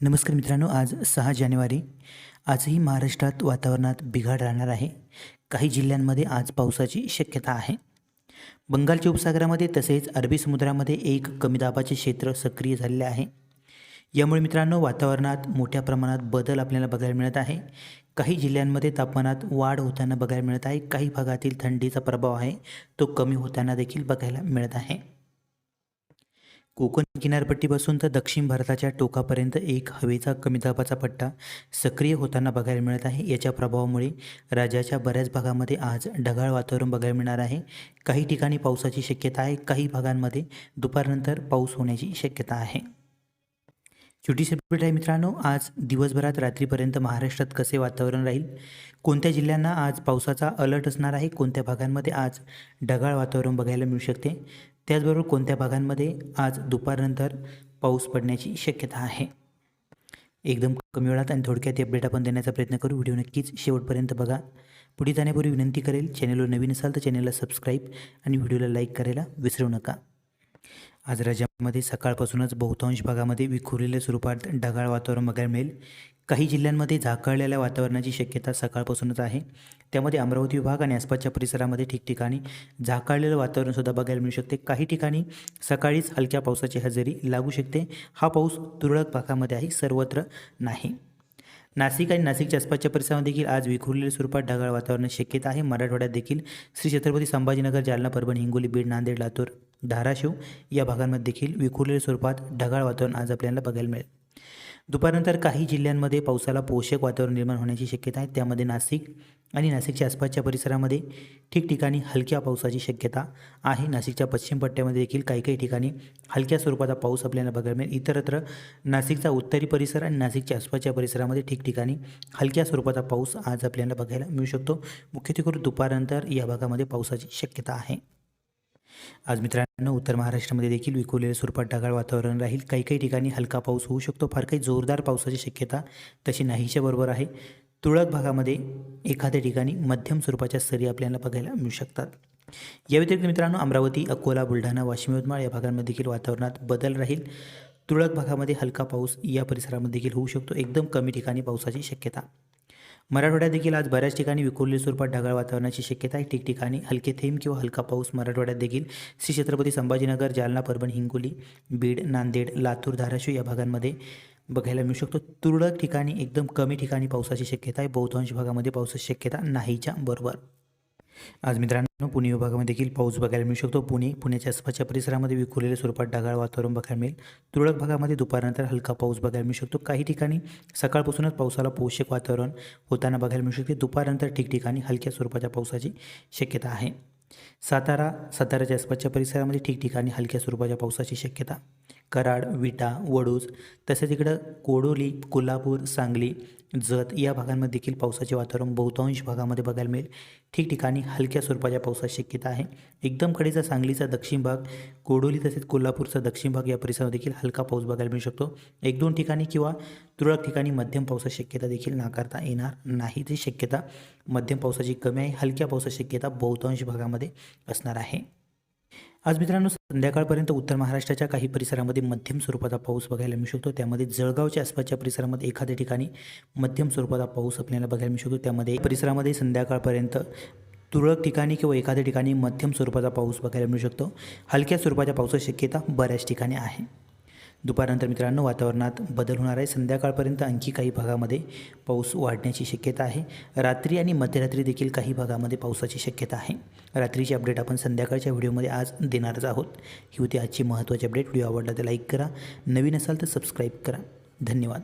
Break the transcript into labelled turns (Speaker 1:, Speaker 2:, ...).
Speaker 1: नमस्कार मित्रांनो आज सहा जानेवारी. आजही महाराष्ट्रात वातावरणात बिघाड राहणार आहे. काही जिल्ह्यांमध्ये आज पावसाची शक्यता आहे. बंगालच्या उपसागरामध्ये तसेच अरबी समुद्रामध्ये एक कमी दाबाचे क्षेत्र सक्रिय झालेले आहे. यामुळे मित्रांनो वातावरणात मोठ्या प्रमाणात बदल आपल्याला बघायला मिळत आहे. काही जिल्ह्यांमध्ये तापमानात वाढ होताना बघायला मिळत आहे. काही भागातील थंडीचा प्रभाव आहे. तो कमी होताना देखील बघायला मिळत आहे. कोकण किनारपट्टीपासून तर दक्षिण भारताच्या टोकापर्यंत एक हवेचा कमी दाबाचा पट्टा सक्रिय होताना बघायला मिळत आहे. याच्या प्रभावामुळे राज्याच्या बऱ्याच भागामध्ये आज ढगाळ वातावरण बघायला मिळणार आहे. काही ठिकाणी पावसाची शक्यता आहे काही भागांमध्ये दुपारनंतर पाऊस होण्याची शक्यता आहे. छोटी सेपरेट आहे मित्रांनो आज दिवसभरात रात्रीपर्यंत महाराष्ट्रात कसे वातावरण राहील? कोणत्या जिल्ह्यांना आज पावसाचा अलर्ट असणार आहे? कोणत्या भागांमध्ये आज ढगाळ वातावरण बघायला मिळू शकते? त्याचबरोबर कोणत्या भागांमध्ये आज दुपारनंतर पाऊस पडण्याची शक्यता आहे? एकदम कमी वेळात आणि थोडक्यात अपडेट आपण देण्याचा प्रयत्न करू. व्हिडिओ नक्कीच शेवटपर्यंत बघा. पुढे जाण्यापूर्वी विनंती करेल चॅनलवर नवीन असाल तर चॅनलला सबस्क्राईब आणि व्हिडिओला लाईक करायला विसरू नका. आज राज्यामध्ये सकाळपासूनच बहुतांश भागामध्ये विखुरलेल्या स्वरूपात ढगाळ वातावरण बघायला मिळेल. काही जिल्ह्यांमध्ये झाकळलेल्या वातावरणाची शक्यता सकाळपासूनच आहे. त्यामध्ये अमरावती विभाग आणि आसपासच्या परिसरामध्ये ठिकठिकाणी झाकाळलेलं वातावरणसुद्धा बघायला मिळू शकते. काही ठिकाणी सकाळीच हलक्या पावसाची हजेरी लागू शकते. हा पाऊस तुरळक भागामध्ये आहे सर्वत्र नाही. नाशिक आणि नाशिकच्या आसपासच्या परिसरामध्ये देखील आज विखुरलेल्या स्वरूपात ढगाळ वातावरण शक्यता आहे. मराठवाड्यात देखील श्री छत्रपती संभाजीनगर जालना परभणी हिंगोली बीड नांदेड लातूर धाराशिव या भागांमध्ये देखील विखुरलेल्या स्वरूपात ढगाळ वातावरण आज आपल्याला बघायला मिळेल. दुपारनंतर काही जिल्ह्यांमध्ये पावसाला पोषक वातावरण निर्माण होण्याची शक्यता आहे. त्यामध्ये नाशिक आणि नाशिकच्या आसपासच्या परिसरामध्ये ठिकठिकाणी हलक्या पावसाची शक्यता आहे. नाशिकच्या पश्चिम पट्ट्यामध्ये देखील काही काही ठिकाणी हलक्या स्वरूपाचा पाऊस आपल्याला बघायला मिळेल. इतरत्र नाशिकचा उत्तरी परिसर आणि नाशिकच्या आसपासच्या परिसरामध्ये ठिकठिकाणी हलक्या स्वरूपाचा पाऊस आज आपल्याला बघायला मिळू शकतो. मुख्यत्वे दुपारनंतर या भागामध्ये पावसाची शक्यता आहे. आज मित्रांनो उत्तर महाराष्ट्रामध्ये देखील विखुरलेल्या स्वरूपात ढगाळ वातावरण राहील. काही काही ठिकाणी हलका पाऊस होऊ शकतो. फार काही जोरदार पावसाची शक्यता तशी नाहीच्या बरोबर आहे. तुरळक भागामध्ये एखाद्या ठिकाणी मध्यम स्वरूपाच्या सरी आपल्याला बघायला मिळू शकतात. या व्यतिरिक्त मित्रांनो अमरावती अकोला बुलढाणा वाशिम यवतमाळ या भागांमध्ये देखील वातावरणात बदल राहील. तुरळक भागामध्ये हलका पाऊस या परिसरामध्ये देखील होऊ शकतो. एकदम कमी ठिकाणी पावसाची शक्यता. मराठवाड्यात देखील आज बऱ्याच ठिकाणी विखुरली स्वरूपात ढगाळ वातावरणाची शक्यता आहे. ठिकठिकाणी हलके थेंब किंवा हलका पाऊस. मराठवाड्यात देखील श्री छत्रपती संभाजीनगर जालना परभणी हिंगोली बीड नांदेड लातूर धाराशिव या भागांमध्ये बघायला मिळू शकतो. तुरळक ठिकाणी एकदम कमी ठिकाणी पावसाची शक्यता आहे. बहुतांश भागामध्ये पावसाची शक्यता नाहीच्या बरोबर. आज मित्रांनो पुणे विभागामध्ये देखील पाऊस बघायला मिळू शकतो. पुणे पुण्याच्या आसपासच्या परिसरामध्ये विखुरलेल्या स्वरूपात ढगाळ वातावरण बघायला मिळेल. तुरळक भागामध्ये दुपारनंतर हलका पाऊस बघायला मिळू शकतो. काही ठिकाणी सकाळपासूनच पावसाला पोषक वातावरण होताना बघायला मिळू शकते. दुपारनंतर ठिकठिकाणी हलक्या स्वरूपाच्या पावसाची शक्यता आहे. सातारा साताराच्या आसपासच्या परिसरामध्ये ठिकठिकाणी हलक्या स्वरूपाच्या पावसाची शक्यता. कराड विटा वडूज तसेच इकडं कोडोली कोल्हापूर सांगली जत या भागांमध्ये देखील पावसाचे वातावरण बहुतांश भागामध्ये बघायला मिळेल. ठिकठिकाणी हलक्या स्वरूपाच्या पावसाची शक्यता आहे. एकदम कडेचा सांगलीचा दक्षिण भाग कोडोली तसेच कोल्हापूरचा दक्षिण भाग या परिसरात देखील हलका पाऊस बघायला मिळू शकतो. एक दोन ठिकाणी किंवा तुरळक ठिकाणी मध्यम पावसाची शक्यता देखील नाकारता येणार नाही. ती शक्यता मध्यम पावसाची कमी आहे. हलक्या पावसाची शक्यता बहुतांश भागामध्ये असणार आहे. आज मित्रांनो संध्याकाळपर्यंत उत्तर महाराष्ट्राच्या काही परिसरामध्ये मध्यम स्वरूपाचा पाऊस बघायला मिळू शकतो. त्यामध्ये जळगावच्या आसपासच्या परिसरामध्ये एखाद्या ठिकाणी मध्यम स्वरूपाचा पाऊस आपल्याला बघायला मिळू शकतो. त्यामध्ये परिसरामध्ये संध्याकाळपर्यंत तुरळक ठिकाणी किंवा एखाद्या ठिकाणी मध्यम स्वरूपाचा पाऊस बघायला मिळू शकतो. हलक्या स्वरूपाच्या पावसाची शक्यता बऱ्याच ठिकाणी आहे. दुपारनंतर मित्रांनो वातावरणात बदल होणार आहे. संध्याकाळपर्यंत आणखी काही भागामध्ये पाऊस वाढण्याची शक्यता आहे. रात्री आणि मध्यरात्री देखील काही भागामध्ये पावसाची शक्यता आहे. रात्रीची अपडेट आपण संध्याकाळच्या व्हिडिओमध्ये आज देणारच आहोत. ही होती आजची महत्त्वाची अपडेट. व्हिडिओ आवडला तर लाईक करा. नवीन असाल तर सबस्क्राईब करा. धन्यवाद.